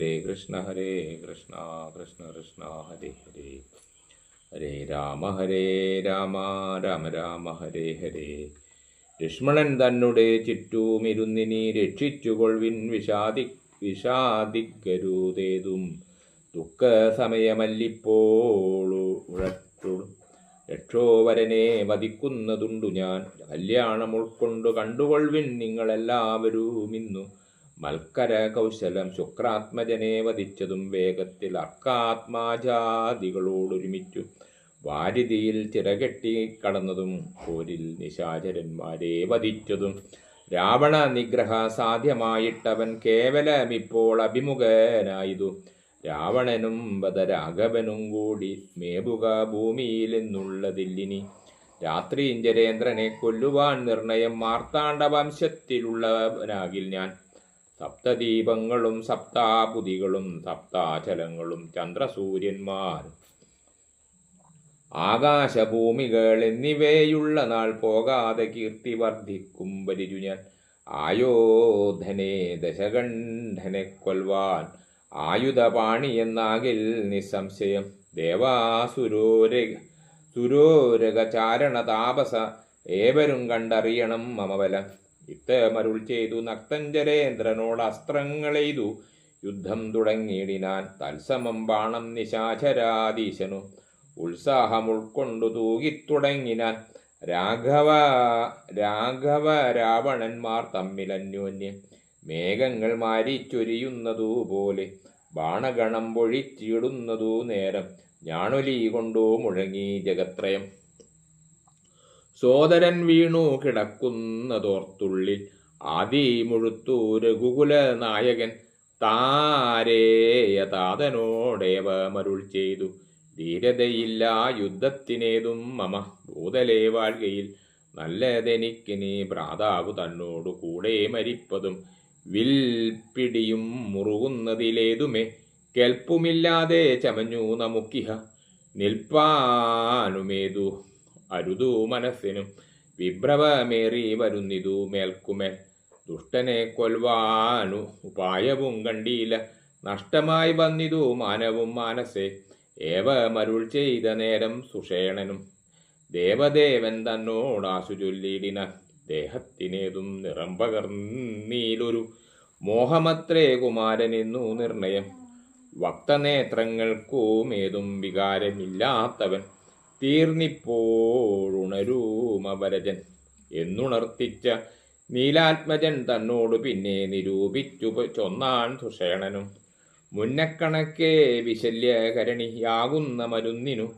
ഹരേ കൃഷ്ണ ഹരേ കൃഷ്ണ കൃഷ്ണ കൃഷ്ണ ഹരേ ഹരേ. ഹരേ രാമ ഹരേ രാമ രാമ രാമ ഹരേ ഹരേ. ലക്ഷ്മണൻ തന്നെ ചുറ്റുമിരുന്നിനി രക്ഷിച്ചുകൊൾവിൻ വിഷാദി വിഷാദിക്കരുതേതും ദുഃഖ സമയമല്ലിപ്പോളു രക്ഷോവരനെ വധിക്കുന്നതുണ്ടു ഞാൻ. കല്യാണം ഉൾക്കൊണ്ടു കണ്ടുകൊൾവിൻ നിങ്ങളെല്ലാവരും ഇന്നു മൽക്കര കൗശലം ശുക്രാത്മജനെ വധിച്ചതും വേഗത്തിൽ അർക്കാത്മാജാതികളോടൊരുമിച്ചു. വാരിതിയിൽ ചിറകെട്ടി കടന്നതും പോരിൽ നിശാചരന്മാരെ വധിച്ചതും. രാവണ നിഗ്രഹ സാധ്യമായിട്ടവൻ കേവലം ഇപ്പോൾ അഭിമുഖനായതു. രാവണനും വധരാഘവനും കൂടി മേബുക ഭൂമിയിലെന്നുള്ളതില്ലിനി. രാത്രി ഇന്ദ്രേന്ദ്രനെ കൊല്ലുവാൻ നിർണയം മാർത്താണ്ഡ വംശത്തിലുള്ളവനാകിൽ ഞാൻ. സപ്തദീപങ്ങളും സപ്താപുതികളും സപ്താചലങ്ങളും ചന്ദ്രസൂര്യന്മാർ. ആകാശഭൂമികൾ എന്നിവയുള്ള നാൾ പോകാതെ കീർത്തി വർദ്ധിക്കും വലിരു ഞാൻ ആയോധനെ ദശകണ്ഠനെ കൊൽവാൻ. ആയുധപാണി എന്നാകിൽ നിസ്സംശയം. ദേവാസുരോര സുരോരക ചാരണ താപസ ഏവരും കണ്ടറിയണം മമബലം. ഇത്തമരുൾ ചെയ്തു നക്തഞ്ചരേന്ദ്രനോട് അസ്ത്രങ്ങളെയ്തു യുദ്ധം തുടങ്ങിയിടിനാൻ തത്സമം ബാണം നിശാചരാധീശനു. ഉത്സാഹം ഉൾക്കൊണ്ടു തൂകിത്തുടങ്ങിനാൻ രാഘവ രാഘവ രാവണന്മാർ തമ്മിലന്യോന്യം മേഘങ്ങൾ മാരിച്ചൊരിയുന്നതുപോലെ ബാണഗണം പൊഴിച്ചിടുന്നതു നേരം ഞാണൊലി കൊണ്ടു മുഴങ്ങി ജഗത്രയം. സോദരൻ വീണു കിടക്കുന്നതോർത്തുള്ളിൽ ആദി മുഴുത്തു രഘുകുല നായകൻ താരേയ താതനോടേവമരുൾ ചെയ്തു. ധീരതയില്ല യുദ്ധത്തിനേതും മമ ഭൂതലേ വാഴ്കയിൽ നല്ലതെനിക്കിനി ഭ്രാതാവ് തന്നോടു കൂടെ മരിപ്പതും വിൽപ്പിടിയും മുറുകുന്നതിലേതുമേ കെൽപ്പുമില്ലാതെ ചമഞ്ഞു നമുക്കിഹ നിൽപ്പാനുമേതു അരുതു മനസ്സിനും. വിഭ്രവമേറി വരുന്നിതു മേൽക്കുമേൽ. ദുഷ്ടനെ കൊൽവാനു ഉപായവും കണ്ടില്ല. നഷ്ടമായി വന്നിതു മാനവും മാനസേ. ഏവമരുൾ ചെയ്ത നേരം സുഷേണനും. ദേവദേവൻ തന്നോടാശു ചൊല്ലിടിന ദേഹത്തിനേതും നിറം പകർന്നീലൊരു മോഹമത്രേ കുമാരനെന്നു നിർണയം. വക്തനേത്രങ്ങൾക്കുമേതും വികാരമില്ലാത്തവൻ. തീർന്നിപ്പോഴുണരൂമവരജൻ എന്നുണർത്തിച്ച നീലാത്മജൻ തന്നോട് പിന്നെ നിരൂപിച്ചു ചൊന്നാൻ സുഷേണനും മുന്നക്കണക്കേ വിശല്യകരണിയാകുന്ന മരുന്നിനു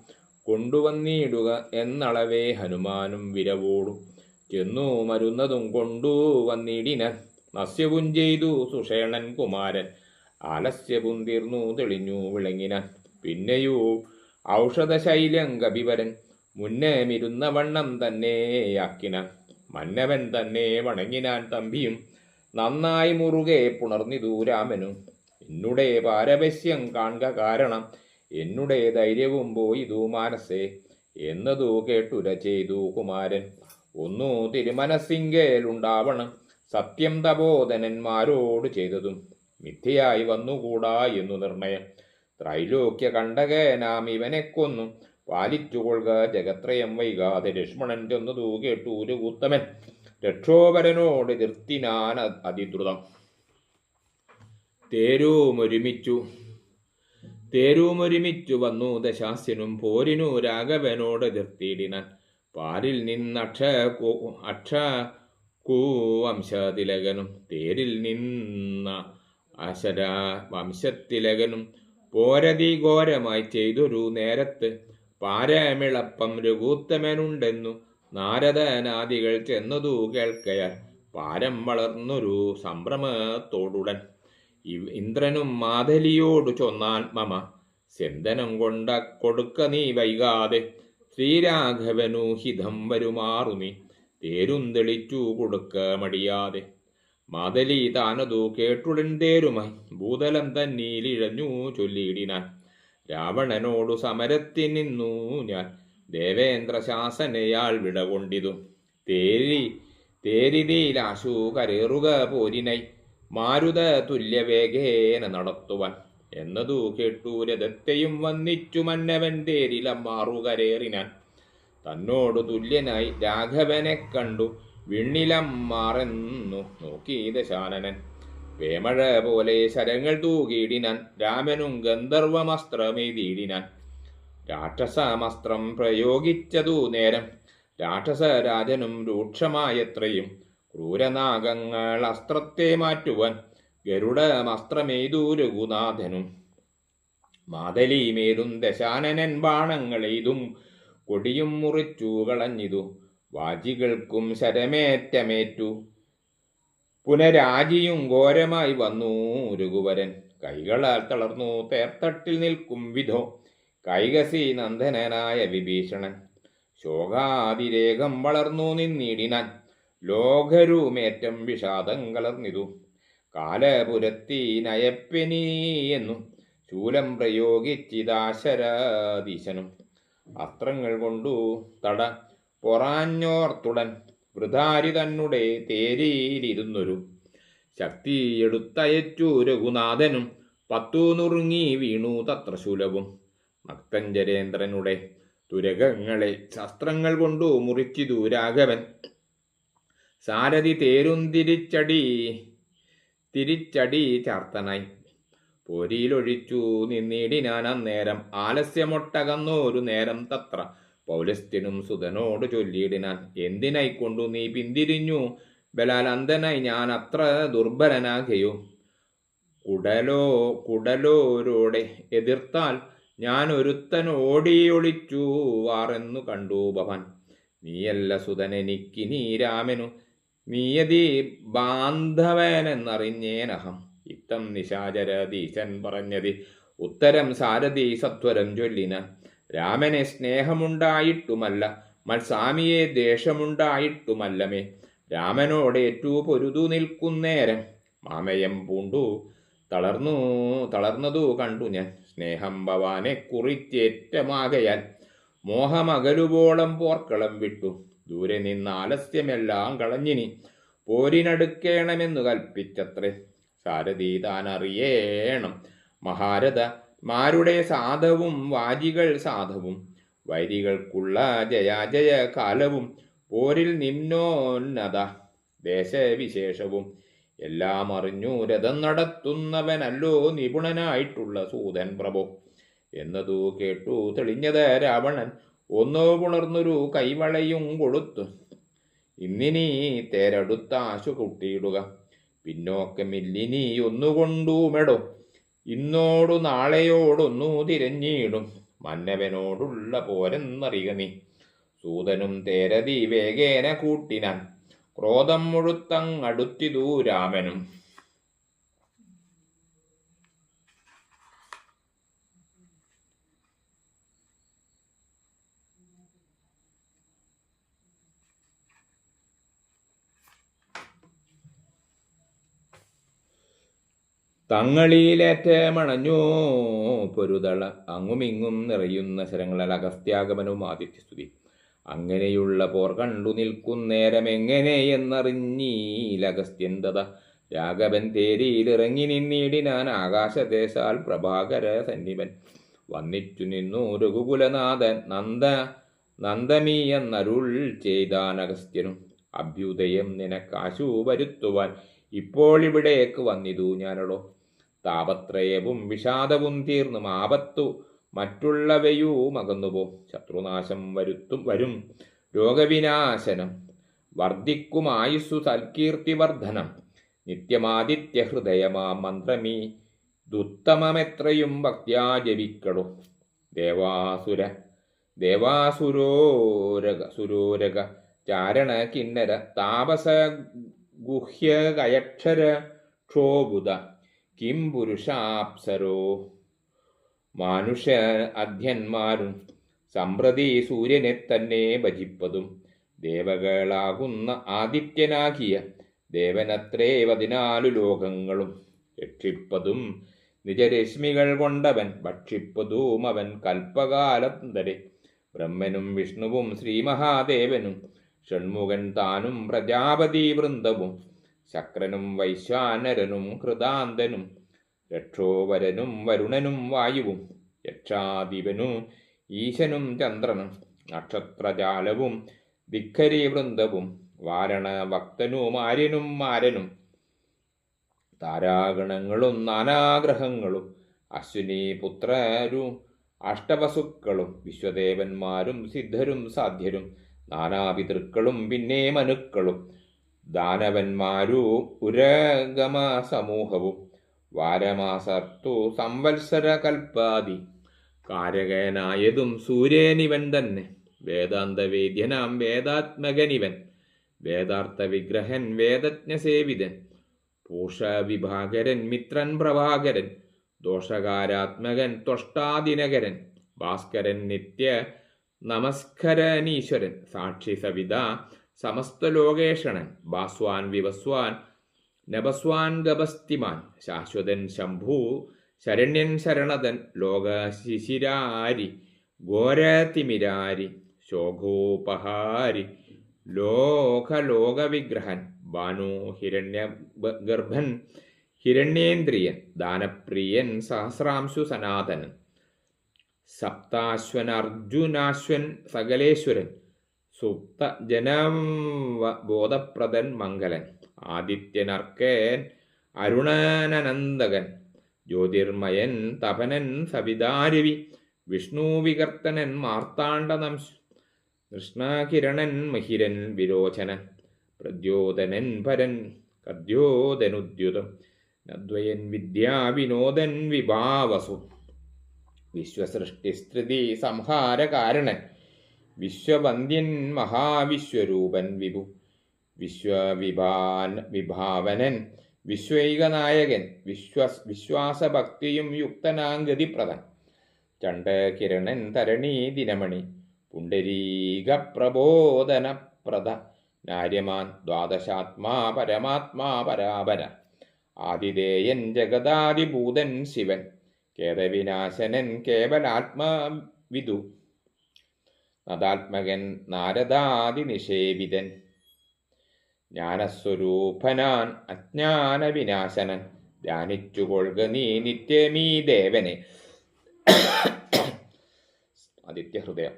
കൊണ്ടുവന്നിടുക എന്നളവേ ഹനുമാനും വിരവോടും. ചെന്നു മരുന്നതും കൊണ്ടുവന്നിടിന നസ്യവും ചെയ്തു സുഷേണൻ കുമാരൻ. ആലസ്യവും തീർന്നു തെളിഞ്ഞു വിളങ്ങിന. പിന്നെയോ ഔഷധശൈലം കപിവരൻ മുന്നേമിരുന്ന വണ്ണം തന്നെയാക്കിന. മന്നവൻ തന്നെ വണങ്ങിനാൻ തമ്പിയും നന്നായി മുറുകെ പുണർന്നിതു രാമനും. എന്നുടെ പാരവശ്യം കാണുക കാരണം എന്നുടെ ധൈര്യവും പോയിതു മാനസേ. എന്നതു കേട്ടുര ചെയ്തു കുമാരൻ. ഒന്നു തിരുമനസിങ്കേലുണ്ടാവണം സത്യം തപോധനന്മാരോട് ചെയ്തതും. മിഥ്യയായി വന്നുകൂടാ എന്നു നിർണയം. ത്രൈലോക്യ കണ്ടകനാം ഇവനെ കൊന്നു. പാലിച്ചുകൊള്ളുക ജഗത്രയം വൈകാതെ ലക്ഷ്മണൻ ചെന്നതു കേട്ടു ഉത്തമൻ രക്ഷോപരനോട് എതിർത്തിനാൻ അതിദ്രുതം. തേരൂമൊരുമിച്ചു തേരൂമൊരുമിച്ചു വന്നു ദശാസ്യനും പോരിനു രാഘവനോട് എതിർത്തിടിനാൻ. പാരിൽ നിന്നക്ഷ അക്ഷ അക്ഷ കൂവംശതിലകനും. തേരിൽ നിന്ന അശരാ വംശത്തിലകനും. പോരതി ചെയ്തു ചെയ്തൊരു നേരത്ത് പാരമിളപ്പം രഘൂത്തമനുണ്ടെന്നു നാരദനാദികൾ ചെന്നതു കേൾക്കയാൽ പാരം വളർന്നൊരു സംഭ്രമത്തോടുടൻ. ഇന്ദ്രനും മാതലിയോടു ചൊന്നാൻ മമ ചെന്തനം കൊണ്ട കൊടുക്ക നീ വൈകാതെ ശ്രീരാഘവനു ഹിതം വരുമാറു നീ തേരും തെളിച്ചു കൊടുക്ക മടിയാതെ. മാതലി താനതു കേട്ടുടൻ തേരുമായി ഭൂതലം തന്നീലിഴഞ്ഞു ചൊല്ലിയിടിനാൻ. രാവണനോടു സമരത്തിൽ നിന്നു ഞാൻ. ദേവേന്ദ്ര ശാസനയാൾ വിടകൊണ്ടിതു തേരി തേരിതിയിലാശു കരേറുക പോരിനൈ. മാരുത തുല്യവേഗേന നടത്തുവാൻ. എന്നതു കേട്ടു രഥത്തെയും വന്നിച്ചു മന്നവൻ തേരിലം മാറുകരേറിനാൻ തന്നോടു തുല്യനായി രാഘവനെ കണ്ടു. വിണ്ണിലം മാറെന്നു. നോക്കി ദശാനനൻ. വേമഴ പോലെ ശരങ്ങൾ തൂകിയിടിനാൻ. രാമനും ഗന്ധർവമസ്ത്രമെയ്തിയിടിനാൻ രാക്ഷസമസ്ത്രം പ്രയോഗിച്ചതു നേരം. രാക്ഷസരാജനും രൂക്ഷമായത്രയും. ക്രൂരനാഗങ്ങൾ അസ്ത്രത്തെ മാറ്റുവാൻ. ഗരുഡമസ്ത്രമെയ്തു രഘുനാഥനും. മാതലിമേതും ദശാനനൻ ബാണങ്ങളെയ്തും കൊടിയും മുറിച്ചു കളഞ്ഞിതു. വാജികൾക്കും ശരമേറ്റമേറ്റു. പുനരാജിയും ഘോരമായി വന്നു രഘുവരൻ. കൈകളാൽ തളർന്നു തേർത്തട്ടിൽ നിൽക്കും വിധോ. കൈകസി നന്ദനനായ വിഭീഷണൻ. ശോകാതിരേകം വളർന്നു നിന്നിടിനാൻ. ലോകരൂമേറ്റം വിഷാദം കലർന്നിതു. കാലപുരത്തി എന്നു. ശൂലം പ്രയോഗിച്ചിതാശരാധീശനും. അസ്ത്രങ്ങൾ കൊണ്ടു തട പൊറാഞ്ഞോർത്തുടൻ വൃതാരി തന്നെ തേരിയിലിരുന്നൊരു ശക്തിയെടുത്തയച്ചു രഘുനാഥനും പത്തു നുറുങ്ങി വീണു തത്ര ശൂലവും. ഭക്തഞ്ചരേന്ദ്രനുടെ തുരകങ്ങളെ ശസ്ത്രങ്ങൾ കൊണ്ടു മുറിച്ചിതു രാഘവൻ. സാരഥി തേരും തിരിച്ചടി തിരിച്ചടി ചാർത്തനായി. പോരിയിലൊഴിച്ചു നിന്നിടിനാൻ അന്നേരം ആലസ്യമൊട്ടകന്നോരു നേരം തത്ര പൗലസ്ത്യനും സുതനോട് ചൊല്ലിയിടിനാൻ. എന്തിനായിക്കൊണ്ടു നീ പിന്തിരിഞ്ഞു? ബലാലന്തനായി ഞാൻ അത്ര ദുർബലനാകയോ? കുടലോ കുടലോരോടെ എതിർത്താൽ ഞാൻ ഒരുത്തൻ ഓടിയൊളിച്ചു വാറെന്നു കണ്ടു ഭവൻ. നീയല്ല നീ രാമനു. നീയതി ബാന്ധവനെന്നറിഞ്ഞേനഹം. ഇത്തം നിശാചരധീശൻ പറഞ്ഞതി. ഉത്തരം സാരഥി സത്വരം ചൊല്ലിന രാമനെ സ്നേഹമുണ്ടായിട്ടുമല്ല മത്സാമിയെ ദേഷമുണ്ടായിട്ടുമല്ലമേ. ഏറ്റവും പൊരുതു നിൽക്കുന്നേരം മാമയം പൂണ്ടു തളർന്നു തളർന്നതു കണ്ടു ഞാൻ. സ്നേഹം ഭവാനെ കുറിച്ചേറ്റമാകയാൽ മോഹമകലുവോളം പോർക്കളം വിട്ടു. ദൂരെ നിന്ന് ആലസ്യമെല്ലാം കളഞ്ഞിനി. പോരിനടുക്കേണമെന്നു കൽപ്പിച്ചത്രേ. സാരഥി താൻ അറിയേണം മഹാരഥ മാരുടെ സാധവും വാജികൾ സാധവും വൈരികൾക്കുള്ള ജയാജയ കാലവും പോരിൽ നിമ്നോന്നത ദേശവിശേഷവും. എല്ലാം അറിഞ്ഞു രഥം നടത്തുന്നവനല്ലോ നിപുണനായിട്ടുള്ള സൂതൻ പ്രഭു. എന്നതു കേട്ടു തെളിഞ്ഞത് രാവണൻ. ഒന്നോ പുണർന്നൊരു കൈവളയും കൊടുത്തു. ഇന്നിനി തേരടുത്താശു കുട്ടിയിടുക പിന്നോക്കമില്ലിനി ഒന്നുകൊണ്ടുമെടോ. ഇന്നോടു നാളെയോടൊന്നു തിരഞ്ഞിടും മന്നവനോടുള്ള പോരെന്നറിയ നീ. സൂതനും തേരതി വേഗേന കൂട്ടിനാൻ. ക്രോധം മുഴുത്തങ്ങടുത്തിതു രാമനും. തങ്ങളിലേറ്റ മണഞ്ഞു പൊരുതള. അങ്ങുമിങ്ങും നിറയുന്ന ശരങ്ങളാൽ അഗസ്ത്യാഗമനവും ആദിത്യസ്തുതി അങ്ങനെയുള്ള പോർ കണ്ടു നിൽക്കുന്നേരം എങ്ങനെയെന്നറിഞ്ഞീലഗസ്ത്യന്തത രാഘവൻ തേരിയിലിറങ്ങി നിന്നിടിനാൻ ആകാശദേശാൽ പ്രഭാകര സന്നിപൻ. വന്നിച്ചു നിന്നു രഘുകുലനാഥൻ നന്ദ നന്ദമീ എന്നരുൾ ചെയ്താൻ അഗസ്ത്യനും. അഭ്യുദയം നിനക്കാശു വരുത്തുവാൻ ഇപ്പോൾ ഇവിടേക്ക് വന്നിതു ഞാനടോ താപത്രയവും വിഷാദവും തീർന്നും ആപത്തു മറ്റുള്ളവയും മകന്നുപോ. ശത്രുനാശം വരുത്തും വരും രോഗവിനാശനം. വർദ്ധിക്കും ആയുസ്സു സൽകീർത്തി വർധനം നിത്യമാദിത്യ ഹൃദയമാ മന്ത്രമീ ദുത്തമമെത്രയും ഭക്തിയാ ജപിക്കളു ദേവാസുര ദേവാസുരോരക സുരോരക ചാരണ കിന്നര താപസ ഗുഹ്യകയക്ഷര ക്ഷോഭുത കിം പുരുഷാപ്സരോ? മാനുഷ അധ്യന്മാരും സമ്പ്രതി സൂര്യനെ തന്നെ ഭജിപ്പതും ദേവകളാകുന്ന ആദിത്യനാകിയ ദേവനത്രേ പതിനാലു ലോകങ്ങളും. രക്ഷിപ്പതും നിജരശ്മികൾ കൊണ്ടവൻ ഭക്ഷിപ്പതും അവൻ കൽപ്പകാലന്തരെ ബ്രഹ്മനും വിഷ്ണുവും ശ്രീ മഹാദേവനും ഷൺമുഖൻ താനും പ്രജാപതി വൃന്ദവും. ശക്രനും വൈശ്വാനരനും കൃതാന്തനും രക്ഷോവരനും വരുണനും വായുവും യക്ഷാധിപനും ഈശനും ചന്ദ്രനും നക്ഷത്രജാലവും ധിഖരി വൃന്ദവും വാരണ ഭക്തനും ആര്യനും മാരനും. താരാഗണങ്ങളും നാനാഗ്രഹങ്ങളും അശ്വിനി പുത്രരും അഷ്ടവസുക്കളും വിശ്വദേവന്മാരും സിദ്ധരും സാധ്യരും നാനാപിതൃക്കളും പിന്നെ മനുക്കളും. ദാനവന്മാരും ഉരഗമ സമൂഹവും വാരമാസർത്തു സംവത്സര കൽപ്പാതി കാരകനായതും സൂര്യനിവൻ തന്നെ. വേദാന്തവേദ്യനാം വേദാത്മകനിവൻ. വേദാർത്ഥ വിഗ്രഹൻ വേദജ്ഞസേവിതൻ. പൂഷവിഭാകരൻ മിത്രൻ പ്രഭാകരൻ. ദോഷകാരാത്മകൻ തൊഷ്ടാദിനകരൻ. ഭാസ്കരൻ നിത്യ നമസ്കരനീശ്വരൻ സാക്ഷി സവിത സമസ്തലോകേഷണൻ ഭാസ്വാൻ വിവസ്വാൻ നഭസ്വാൻ ഗപസ്തിമാൻ ശാശ്വതൻ ശംഭു ശരണ്യൻ ശരണതൻ ലോക ശിശിരാരി ഘോരതിമിരാരി ശോഘോപഹാരി ലോകലോകവിഗ്രഹൻ ഭാനു ഹിരണ്യ ഗർഭൻ ഹിരണ്യേന്ദ്രിയൻ ദാനപ്രിയൻ സഹസ്രാംശു സനാതനൻ സപ്താശ്വൻ അർജുനാശ്വൻ സകലേശ്വരൻ സുപ്ത ജനം ബോധപ്രദൻ മംഗലൻ. ആദിത്യനർക്കേൻ അരുണനനന്ദകൻ. ജ്യോതിർമയൻ തപനൻ സവിതാരവി. വിഷ്ണു വികർത്തനൻ മാർത്താണ്ഡനംശ് കൃഷ്ണകിരണൻ മഹിരൻ വിരോചനൻ. പ്രദ്യോതനൻ പരൻ കദ്യോതനുദ്യുതം. നദ്വയൻ വിദ്യാവിനോദൻ വിഭാവസു. വിശ്വസൃഷ്ടിസ്ഥിതി സംഹാരകാരണൻ. വിശ്വവന്ദ്യൻ മഹാവിശ്വരൂപൻ വിഭു. വിശ്വവിഭാൻ വിഭാവനൻ വിശ്വൈകനായകൻ വിശ്വ വിശ്വാസഭക്തിയും യുക്തനാംഗതിപ്രദൻ. ചണ്ഡകിരണൻ തരണി ദിനമണി പുണ്ടരീക പ്രബോധനപ്രദ നാര്യമാൻ ദ്വാദശാത്മാ പരമാത്മാ പരാപര. ആതിഥേയൻ ജഗദാതിഭൂതൻ ശിവൻ. കേതവിനാശനൻ കേവലാത്മവിദു നദാത്മകൻ നാരദാദിനിഷേവിതൻ ജ്ഞാനസ്വരൂപനാൻ അജ്ഞാനവിനാശനൻ. ധ്യാനിച്ചുകൊള്ളുക നീ നിത്യമീ ദേവനെ. ആദിത്യഹൃദയം.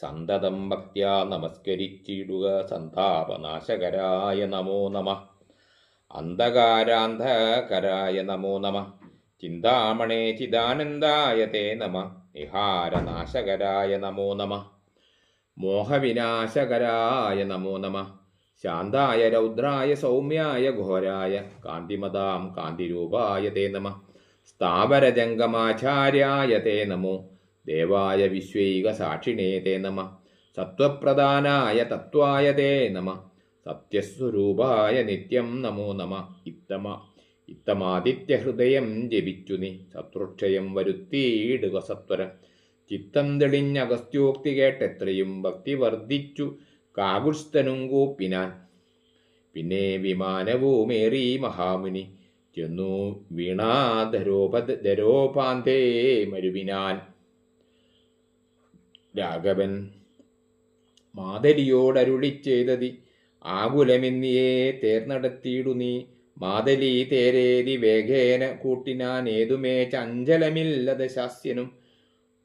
സന്തതം ഭക്തിയ നമസ്കരിച്ചിടുക സന്താപനാശകരായ നമോ നമ. അന്ധകാരാന്ധകരായ നമോ നമ. ചിന്താമണേ ചിദാനന്ദായ തേ നമ. നിഹാരനാശകരായ നമോ നമ. മോഹവിനാശകരായ നമോ നമ. ശാന്തായ രൗദ്രായ സൗമ്യായ ഘോരായ കാന്തിമതാം കാന്തിരൂപായ തേ നമ. സ്ഥാവരജംഗമാചാര്യായ തേ നമോ. ദേവായ വിശ്വൈക സാക്ഷിണേ തേ നമ. സത്വപ്രധാനായ തത്വായ തേ നമ. സത്യസ്വരൂപായ നിത്യം നമോ നമ. ഇത്തമ. ഇത്തമാദിത്യഹൃദയം ജപിച്ചു നീ. ശത്രുക്ഷയം വരുത്തിയിടുക സത്വരം. ചിത്തം തെളിഞ്ഞഗസ്ത്യോക്തി കേട്ടെത്രയും ഭക്തി വർദ്ധിച്ചു കാകുഷ്തനും കൂപ്പിനാൻ. പിന്നെ വിമാനവുമേറി മഹാമുനി ചെന്നു വീണാധരോപ ധരോപാന്തേ മരുവിനാൻ. രാഘവൻ മാതരിയോടരുളി ചെയ്തതി. ആകുലമെന്നിയേ തേർന്നടത്തിയിടു നീ. മാതലി തേരേതി വേഗേന കൂട്ടിനാൻ ഏതുമേ ചഞ്ചലമില്ലത ശാസ്യനും.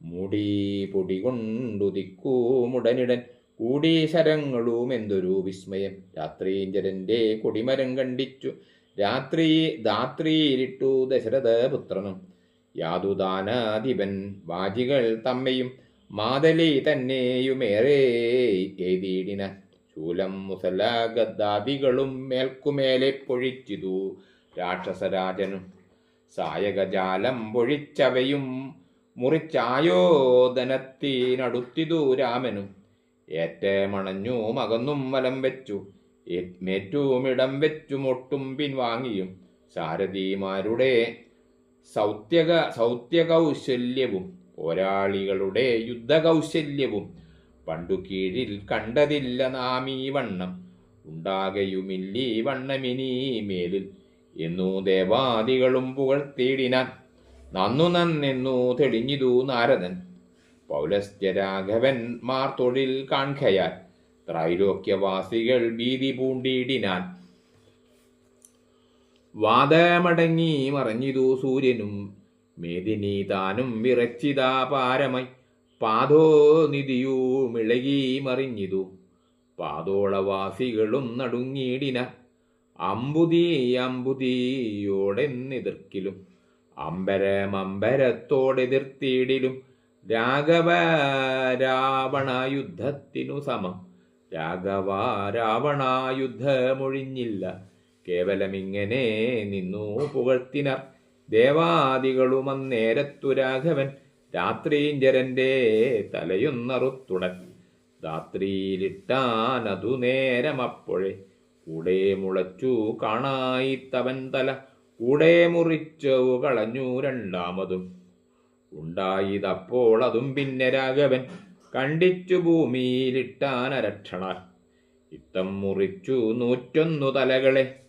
മുടി പൊടി കൊണ്ടു ദിക്കൂമുടനിടൻ കൂടി ശരങ്ങളും എന്തൊരു വിസ്മയം. രാത്രീഞ്ചരന്റെ കൊടിമരം കണ്ടിച്ചു. രാത്രി ധാത്രിയിലിട്ടു ദശരഥപുത്രനും. യാതുദാനാധിപൻ വാജികൾ തമ്മയും മാതലി തന്നെയുമേറെ എഴുതിയിടിന. ശൂലം മുസലാഗദാദികളും മേൽക്കുമേലെ പൊഴിച്ചിതു. രാക്ഷസരാജനും സായകജാലം പൊഴിച്ചവയും മുറിച്ചായോധനത്തിനടുത്തിതു രാമനും. ഏറ്റമണഞ്ഞു മകന്നും വലം വെച്ചു. മേറ്റുമിടം വെച്ചുമൊട്ടും പിൻവാങ്ങിയും സാരഥിമാരുടെ സൗത്യക സൗത്യകൗശല്യവും പോരാളികളുടെ യുദ്ധകൗശല്യവും പണ്ടു കീഴിൽ കണ്ടതില്ല നാം ഈ വണ്ണം. ഈ വണ്ണമിനീ മേലിൽ എന്നു ദേവാദികളും പുകഴ്ത്തിയിടിനാൻ. നന്നു നന്നെന്നു തെളിഞ്ഞിതു നാരദൻ. പൗലസ്ത്യരാഘവന്മാർ തൊഴിൽ കാൺകയാൽ ത്രൈലോക്യവാസികൾ ഭീതി പൂണ്ടിയിടിനാൻ. വാദമടങ്ങി മറഞ്ഞിതു സൂര്യനും മേദിനി താനും വിറച്ചിതാ പാരമായി പാതോ നിധിയൂ മിളകി മറിഞ്ഞിതു. പാതോളവാസികളും നടുങ്ങിയിടിന. അമ്പുതി അമ്പരം അമ്പരമമ്പരത്തോടെതിർത്തിയിടിലും. രാഘവ രാവണ യുദ്ധത്തിനു സമം. രാഘവ രാവണ യുദ്ധമൊഴിഞ്ഞില്ല കേവലമിങ്ങനെ നിന്നു പുകഴ്ത്തിനർ. ദേവാദികളും അന്നേരത്തു രാഘവൻ രാത്രീഞ്ചരന്റെ തലയുന്നറുത്തുടക്കി രാത്രിയിലിട്ടാനതു നേരം നേരമപ്പോഴേ കൂടെ മുളച്ചു കാണായി തവൻ തല കൂടെ മുറിച്ചു കളഞ്ഞു രണ്ടാമതും. ഉണ്ടായിതപ്പോൾ അതും പിന്നെ രാഘവൻ കണ്ടിച്ചു ഭൂമിയിലിട്ടാനരക്ഷണാൽ. ഇത്തം മുറിച്ചു നൂറ്റൊന്നു തലകളെ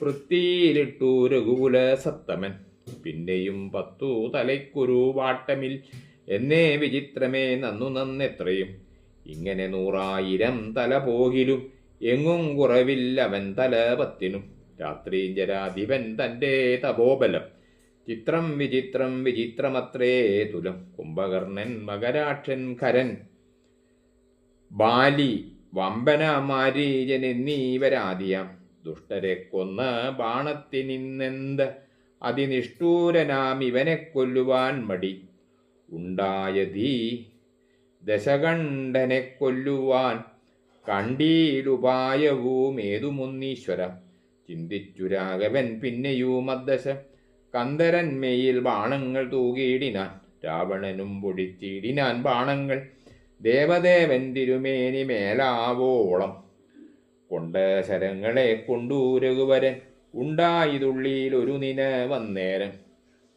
വൃത്തിയിലിട്ടു രഘുകുല സത്തമൻ പിന്നെയും പത്തു തലയ്ക്കൊരു വാട്ടമിൽ. എന്നേ വിചിത്രമേ നന്നു നന്നെത്രയും. ഇങ്ങനെ നൂറായിരം തല പോകിലും എങ്ങും കുറവില്ലവൻ തല പത്തിനും. രാത്രി ജരാധിപൻ തന്റെ തപോബലം. ചിത്രം വിചിത്രം വിചിത്രമത്രേ തുലം. കുംഭകർണൻ മകരാക്ഷൻ കരൻ. ബാലി വമ്പന മാരീജൻ എന്നീവരാദിയാം ദുഷ്ടരെ കൊന്ന് ബാണത്തിനിന്നെന്ത് അതിനിഷ്ഠൂരനാം ഇവനെ കൊല്ലുവാൻ മടി. ഉണ്ടായതീ ദശകണ്ഠനെ കൊല്ലുവാൻ കണ്ടീലുപായവുമേതുമൊന്നീശ്വര ചിന്തിച്ചു രാഘവൻ പിന്നെയും അദ്ദശ കന്ദരന്മയിൽ ബാണങ്ങൾ തൂകിയിടിനാൻ രാവണനും പൊടിച്ചിടിനാൻ ബാണങ്ങൾ. ദേവദേവൻ തിരുമേനി മേലാവോളം. കൊണ്ട ശരങ്ങളെ കൊണ്ടു രഘുവരൻ ഉണ്ടായതുള്ളിൽ ഒരു നിന വന്നേരം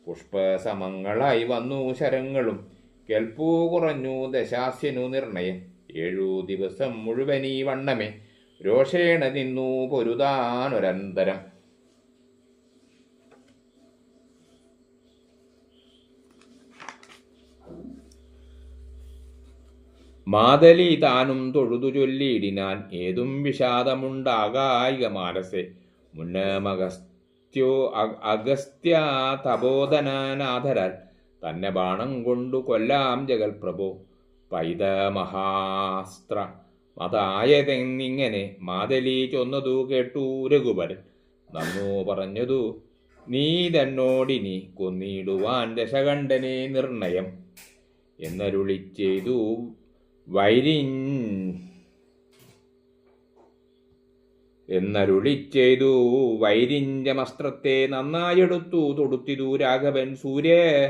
പുഷ്പസമങ്ങളായി വന്നു ശരങ്ങളും. കേൾപ്പൂ കുറഞ്ഞു ദശാസ്യനു നിർണയം. ഏഴു ദിവസം മുഴുവൻ ഈ വണ്ണമേ. രോഷേണ നിന്നു പൊരുതാനൊരന്തരം. മാതലി താനും തൊഴുതു ചൊല്ലിയിടിനാൻ. ഏതും വിഷാദമുണ്ടാകായിക മാനസെ. മുന്നമഗസ്ത്യോ അഗസ്ത്യ തപോധനാനാഥരാൽ തന്നെ ബാണം കൊണ്ടു കൊല്ലാം ജഗൽപ്രഭു പൈത മഹാസ്ത്ര മതായതെന്നിങ്ങനെ മാതലി ചൊന്നതു കേട്ടു രഘുവരൻ നന്നു പറഞ്ഞതു നീ തന്നോടിനി കൊന്നിടുവാൻ ദശകണ്ഠനെ നിർണയം. എന്നരുളി ചെയ്തു വൈരി എന്നരുളി ചെയ്തു വൈരിഞ്ചമസ്ത്രത്തെ നന്നായെടുത്തു. തൊടുത്തിതു രാഘവൻ സൂര്യ.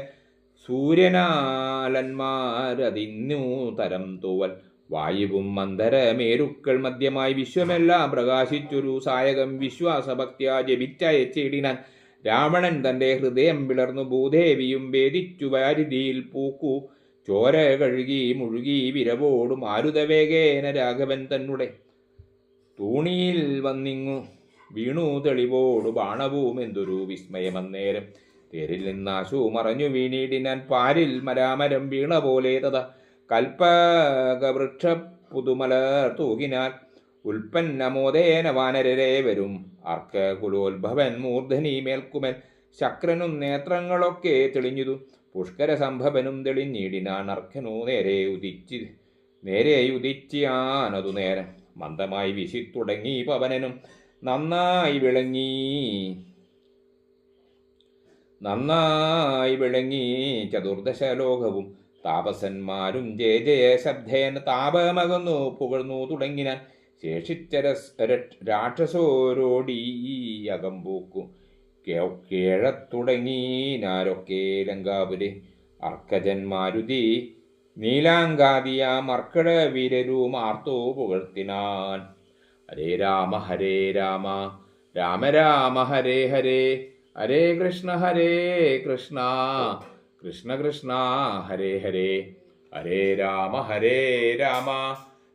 സൂര്യനാലന്മാരതിന്നു തരം തൂവൽ. വായുവും മന്ദരമേരുക്കൾ മധ്യമായി വിശ്വമെല്ലാം പ്രകാശിച്ചൊരു സായകം വിശ്വാസഭക്ത്യാ ജപിച്ചയച്ചിടിനാൻ. രാവണൻ തന്റെ ഹൃദയം പിളർന്നു ഭൂദേവിയും വേദിച്ചു വാരിതിയിൽ പൂക്കു. ചോര കഴുകി മുഴുകി വിരവോടും ആരുതവേഗേന രാഘവൻ തന്നെ തൂണിയിൽ വന്നിങ്ങു വീണു തെളിവോടു ബാണവും എന്തൊരു വിസ്മയമന്നേരം. തേരിൽ നിന്നാശു മറഞ്ഞു വീണിടിനാൻ പാരിൽ മരാമരം വീണ പോലെ തഥ. കൽപ്പകവൃക്ഷ പുതുമലർ തൂകിനാൽ ഉൽപ്പന്നമോദേന വാനരരെ വരും. അർക്ക കുലോത്ഭവൻ മൂർധനി മേൽക്കുമൻ ശക്രനും നേത്രങ്ങളൊക്കെ തെളിഞ്ഞതു. പുഷ്കര സംഭവനും തെളിഞ്ഞിടിനാൻ അർക്കനു നേരെ ഉദിച്ച് നേരെ ഉദിച്ചിയാനതു നേരം. മന്ദമായി വിശിത്തുടങ്ങി പവനനും. നന്നായി വിളങ്ങി. നന്നായി വിളങ്ങി ചതുർദശ ലോകവും താപസന്മാരും ജയ ജയ ശബ്ദേന താപമകന്നു. പുകഴ്ന്നു തുടങ്ങിനാൻ ശേഷിച്ച രാക്ഷസോരോടി നാരൊക്കെ കേഴത്തുടങ്ങീനാരൊക്കെ ലങ്കാപുരി അർക്കജന്മാരുതി നീലാങ്കാതിയാം മർക്കട വീരരും ആർത്തോ പുകഴ്ത്തിനാൻ. ഹരേ രാമ ഹരേ രാമ രാമ രാമ ഹരേ ഹരേ ഹരേ കൃഷ്ണ ഹരേ കൃഷ്ണ കൃഷ്ണ കൃഷ്ണ ഹരേ ഹരേ ഹരേ രാമ ഹരേ രാമ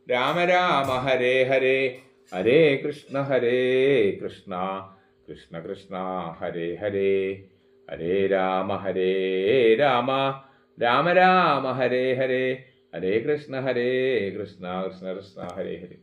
രാമ രാമ ഹരേ ഹരേ ഹരേ കൃഷ്ണ ഹരേ കൃഷ്ണ കൃഷ്ണ കൃഷ്ണ ഹരേ ഹരേ ഹരേ രാമ ഹരേ രാമ രാമ രാമ ഹരേ ഹരേ. ഹരേ കൃഷ്ണ ഹരേ കൃഷ്ണ കൃഷ്ണ കൃഷ്ണ ഹരേ ഹരേ.